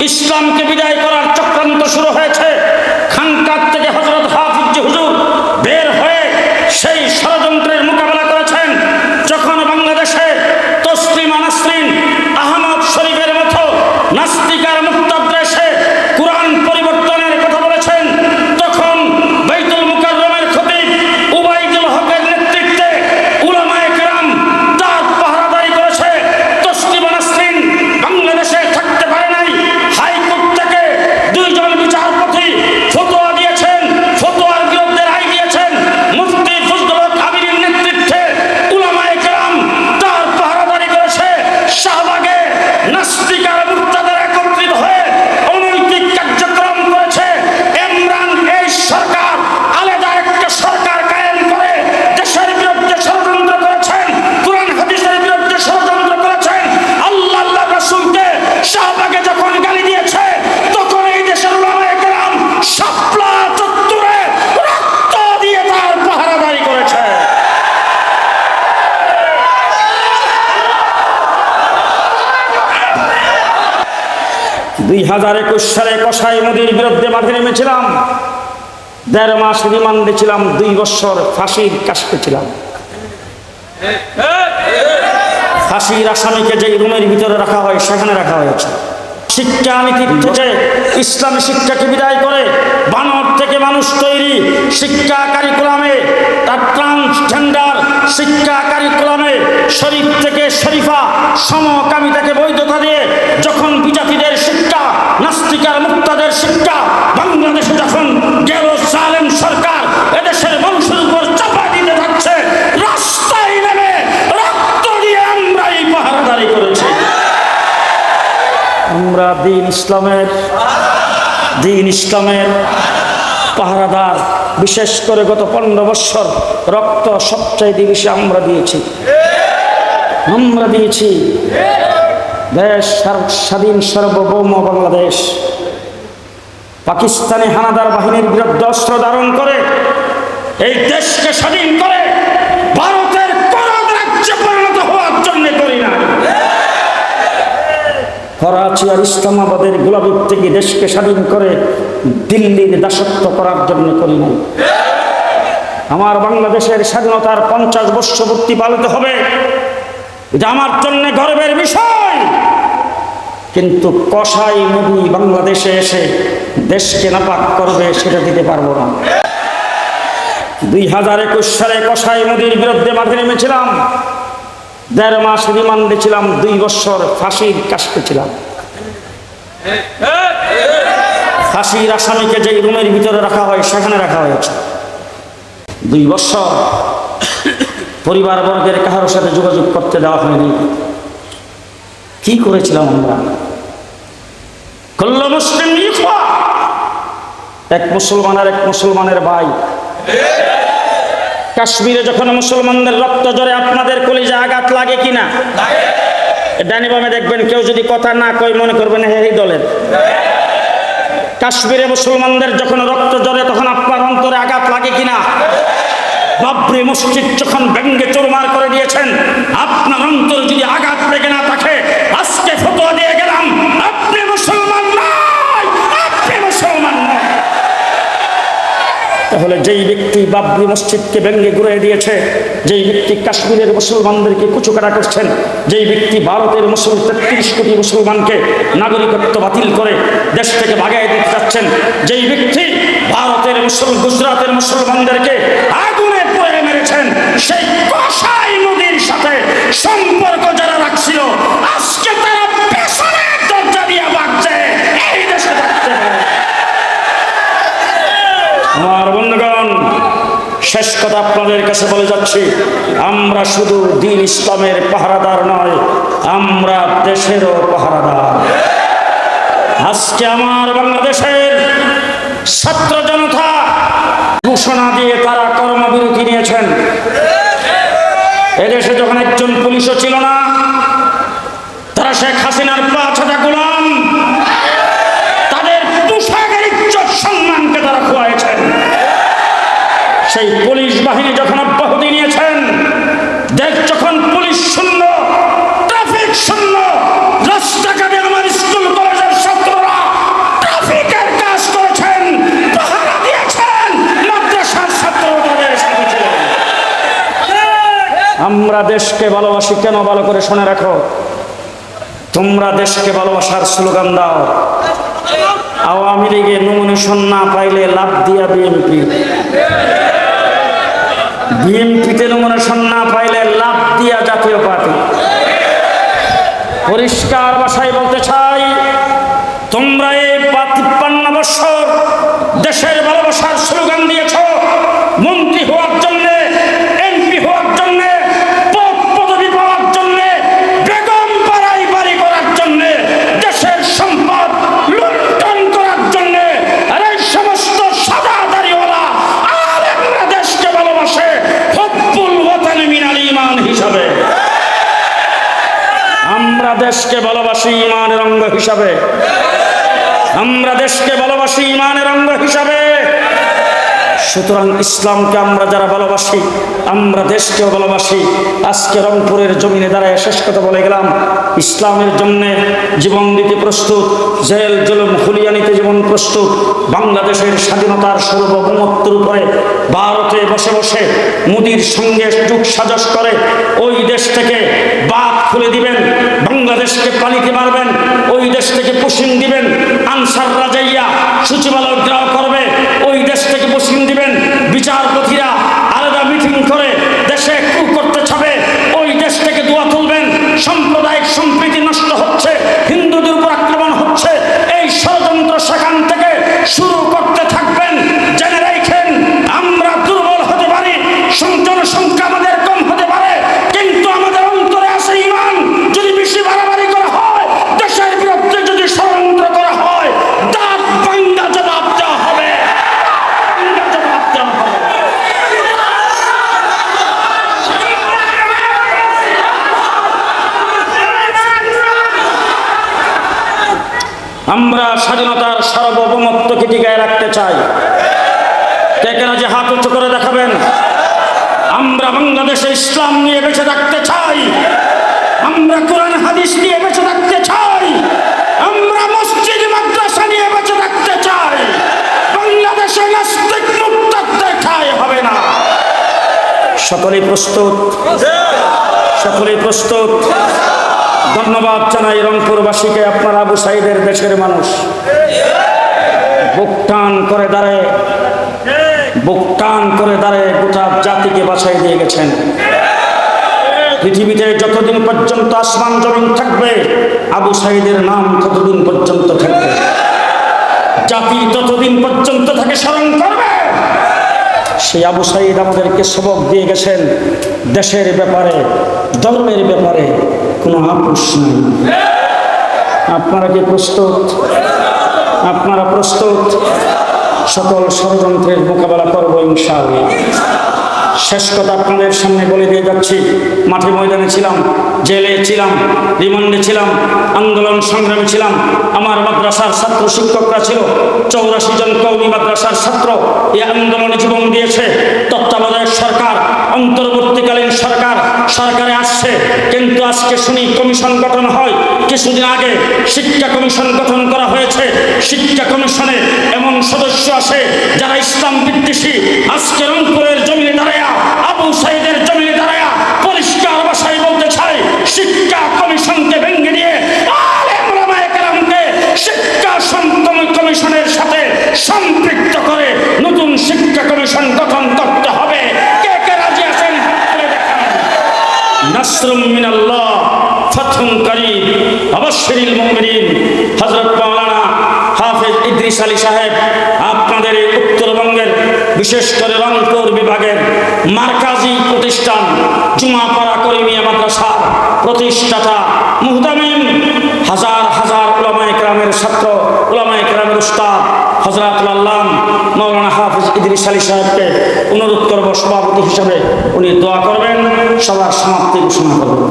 ইসলামকে বিদায় করার চক্রান্ত শুরু হয়েছে। খানকার দুই হাজার একুশ সালে কষাই নদীর বিরুদ্ধে মাঠে নেমেছিলাম। দেড় মাস রিমান্ডে ছিলাম, দুই বছর ফাঁসির কাজ ছিলাম। ফাঁসির আসামিকে যে রুমের ভিতরে রাখা হয়, সেখানে রাখা হয়েছে। শিক্ষা নীতির থেকে ইসলামী শিক্ষাকে বিদায় করে মানুষ তৈরি শিক্ষা কারিকুলামে, তার ট্রান্সজেন্ডার শিক্ষা কারিকুলামে শরীফ থেকে শরীফা সমকামিতাকে বৈধতা দিয়ে যখন বিজাতিদের শিক্ষা, নাস্তিকার মুক্তাদের শিক্ষা, বাংলাদেশে যখন গেল সালেম সরকার এদেশের মানুষের উপর চাপা দিতে থাকছে, রাস্তায় নেমে রক্ত দিয়ে আমরা এই পাহারাদারি করেছি। আমরা দিন ইসলামের দিন ইসলামের পাহারাদার, বিশেষ করে গত পনেরো বৎসর রক্ত সবচাইতে বেশি আমরা দিয়েছি। আমরা দিয়েছি দেশ স্বাধীন সার্বভৌম বাংলাদেশ। পাকিস্তানি হানাদার বাহিনীর বিরুদ্ধে অস্ত্র ধারণ করে, এই দেশকে স্বাধীন করে ভারতের রাজ্যে পরিণত হওয়ার জন্য করি না করাচি আর ইসলামাবাদের গোলাবীর থেকে দেশকে স্বাধীন করে দিল্লির দাসত্ব করার জন্য করি নাই আমার বাংলাদেশের স্বাধীনতার পঞ্চাশ বর্ষপূর্তি পালিত হবে। এটা আমার জন্য গর্বের বিষয়। কিন্তু কসাই নদী বাংলাদেশে এসে দেশকে নাপাক করবে সেটা দিতে পারব না। দুই হাজার একুশ সালে কসাই নদীর বিরুদ্ধে মাঠে নেমেছিলাম। দেড় মাস রিমান্ডে ছিলাম, দুই বছর ফাঁসির কাশতে ছিলাম। ফাঁসির আসামিকে যে রুমের ভিতরে রাখা হয় সেখানে রাখা হয়েছে দুই বছর পরিবার বর্গের কারোর সাথে যোগাযোগ করতে দেওয়া হয়নি কি করেছিলাম আমরা কল্ল মুসলিম। এক মুসলমান আর এক মুসলমানের ভাই কাশ্মীরে যখন মুসলমানদের রক্ত জ্বরে আপনাদের কলিজে আঘাত লাগে কিনা ডানি বামে দেখবেন কেউ যদি কথা না কয় মনে করবেন হে এই দলের কাশ্মীরে মুসলমানদের যখন রক্ত জ্বরে তখন আপনার অন্তরে আঘাত লাগে কিনা? বাবরি মসজিদ যখন ব্যঙ্গে চোরমার করে দিয়েছেন, আপনার বাবরি মসজিদকে ব্যঙ্গে ঘুরে দিয়েছে। যেই ব্যক্তি কাশ্মীরের মুসলমানদেরকে কুচুকাটা করছেন, যেই ব্যক্তি ভারতের মুসলিম তেত্রিশ কোটি মুসলমানকে নাগরিকত্ব বাতিল করে দেশ থেকে ভাগাই দিতে চাচ্ছেন যেই ব্যক্তি ভারতের মুসল গুজরাটের মুসলমানদেরকে আগুনে পড়ে মেরেছেন, সেই কষাই নদীর সাথে সম্পর্ক যারা রাখছিল, আজকে তারা পেছনের দরজা দিয়ে বাগছে এই দেশে থাকতে পারে আমার বন্ধুগণ শেষ কথা আপনাদের কাছে বলে যাচ্ছি, আমরা শুধু দিন ইসলামের পাহারাদার নয়, আমরা দেশেরও পাহারাদার। আজকে আমার বাংলাদেশের ছাত্র জনতা ঘোষণা দিয়ে তারা কর্মবিরতি নিয়েছেন। এদেশে যখন একজন পুলিশও ছিল না, তারা শেখ হাসিনার পাঁচ পুলিশ বাহিনী যখন অব্যাহতি নিয়েছেন, দেশ যখন পুলিশ শূন্য, ট্রাফিক শূন্য আমরা দেশকে ভালোবাসি কেন ভালো করে শুনে রাখো? তোমরা দেশকে ভালোবাসার স্লোগান দাও। আওয়ামী লীগে নমিনেশন না পাইলে লাভ দিয়া বিএনপি। বিএনপিতে নমিনেশন না পাইলে লাভ দিয়া জাতীয় পার্টি। পরিষ্কার ভাষায় বলতে চাই, তোমরা এই তিপ্পান্ন বৎসর দেশের ভালোবাসার স্লোগান দিয়েছ মন্ত্রী হওয়ার জন্য এমপি হওয়ার জন্য পদ পদবি পাওয়ার জন্য বেগম পাড়াই বাড়ি করার জন্য দেশের সম্পদ লুণ্ঠন করার জন্য আর এই সমস্ত সাদা দাড়িওয়ালা আর আমরা দেশকে ভালোবাসে হব্বুল ওয়াতান মিনাল ইমান হিসাবে আমরা দেশকে ভালোবাসি ইমানের অঙ্গ হিসাবে। আমরা দেশকে ভালোবাসি ইমানের অঙ্গ হিসাবে। সুতরাং ইসলামকে আমরা যারা ভালোবাসি, আমরা দেশকেও ভালোবাসি। আজকে রংপুরের জমিনে দাঁড়ায় শেষ কথা বলে গেলাম। ইসলামের জন্য জীবন দিতে প্রস্তুত, জেল, জলম হুলিয়ানিতে জীবন প্রস্তুত। বাংলাদেশের স্বাধীনতার সার্বভৌমত্বের উপরে ভারতে বসে বসে মোদির সঙ্গে যুগ সাজস করে, ওই দেশ থেকে বাদ খুলে দিবেন। বাংলাদেশকে ওই দেশ দিবেন আনসাররা যাইয়া সচিবালয় গ্রাহ করবে, ওই দেশ থেকে পুষিং দিবেন। বিচারপতিরা আলাদা মিটিং করে দেশে কু করতে ছাবে ওই দেশ থেকে দোয়া তুলবেন, সাম্প্রদায়িক সম্প্রীতি নষ্ট হচ্ছে হিন্দুদের উপর আক্রমণ হচ্ছে এই ষড়যন্ত্র সেখান থেকে শুরু করতে থাকবেন জেনে রাখেন আমরা দুর্বল হতে পারি সং- জনসংখ্যা আমাদের কম হতে পারে কিন্তু আমাদের অন্তরে আছে ইমান যদি বেশি বাড়াবাড়ি করা হয় দেশের বিরুদ্ধে যদি ষড়যন্ত্র করা হয় দাঁত বাঙ্গা জবাব দেওয়া হবে বাঙ্গা জবাব দেওয়া হবে আমরা স্বাধীনতার সার্বভৌমত্বকে টিকায় রাখতে চাই। কে কেন যে হাত উঁচু করে দেখাবেন? আমরা বাংলাদেশে ইসলাম নিয়ে বেঁচে থাকতে চাই। আমরা কোরআন, হাদিস নিয়ে বেঁচে থাকতে চাই। আমরা মসজিদ, মাদ্রাসা নিয়ে বেঁচে থাকতে চাই। বাংলাদেশে নাস্তিক মুক্ত দেখায় হবে না। সকলেই প্রস্তুত? সকলেই প্রস্তুত? ধন্যবাদ জানাই রংপুরবাসীকে, আপনার আবু সাইদের দেশের মানুষ। বুক করে দাঁড়ায় বুক করে দাঁড়ায় গোটা জাতিকে বাছাই দিয়ে গেছেন। পৃথিবীতে যতদিন পর্যন্ত আসমান জমিন থাকবে, আবু সাইদের নাম ততদিন পর্যন্ত থাকবে। জাতি ততদিন পর্যন্ত তাকে স্মরণ করবে। সেই আবু সাইদ আমাদেরকে সবক দিয়ে গেছেন দেশের ব্যাপারে, ধর্মের ব্যাপারে কোনো আপোষ নেই। আপনারা কি প্রস্তুত? আপনারা প্রস্তুত? সকল ষড়যন্ত্রের মোকাবেলা করব ইনশাআল্লাহ। শেষ কথা আপনাদের সামনে বলে দিয়ে যাচ্ছি। মাঠে ময়দানে ছিলাম, জেলে ছিলাম, রিমান্ডে ছিলাম, আন্দোলন সংগ্রামে ছিলাম। আমার মাদ্রাসার ছাত্র শিক্ষকরা ছিল, চৌরাশি জন কৌমি মাদ্রাসার ছাত্র। এই আন্দোলনে জীবন দিয়েছে তত্ত্বাবধায়ক সরকার, অন্তর্বর্তীকালীন সরকার। সরকারে আসছে, কিন্তু আজকে শুনি কমিশন গঠন হয়। কিছুদিন আগে শিক্ষা কমিশন গঠন করা হয়েছে। শিক্ষা কমিশনে এমন সদস্য আছে যারা ইসলাম বিদ্বেষী। আজকে রংপুরের নাসরুম মিনাল্লাহ, ফাতহুন করিম। অবশ্যরিল মুমিনিন হাফেজ ইদ্রিস সাহেব, আপনাদের উত্তরবঙ্গের বিশেষ করে রংপুর বিভাগের মার্কাজি প্রতিষ্ঠান, জুমাপাড়া করিমিয়া মাদ্রাসা প্রতিষ্ঠাতা মুহতামিম, হাজার হাজার উলামায়ে কেরামের ছাত্র, উলামায়ে কেরামের উস্তাদ হজরতুল আল্লাহ মৌলানা হাফিজ ইদ্রিস আলী সাহেবকে অনুরোধ করব সভাপতি হিসাবে উনি দোয়া করবেন সবার সমাপ্তি ঘোষণা করবেন।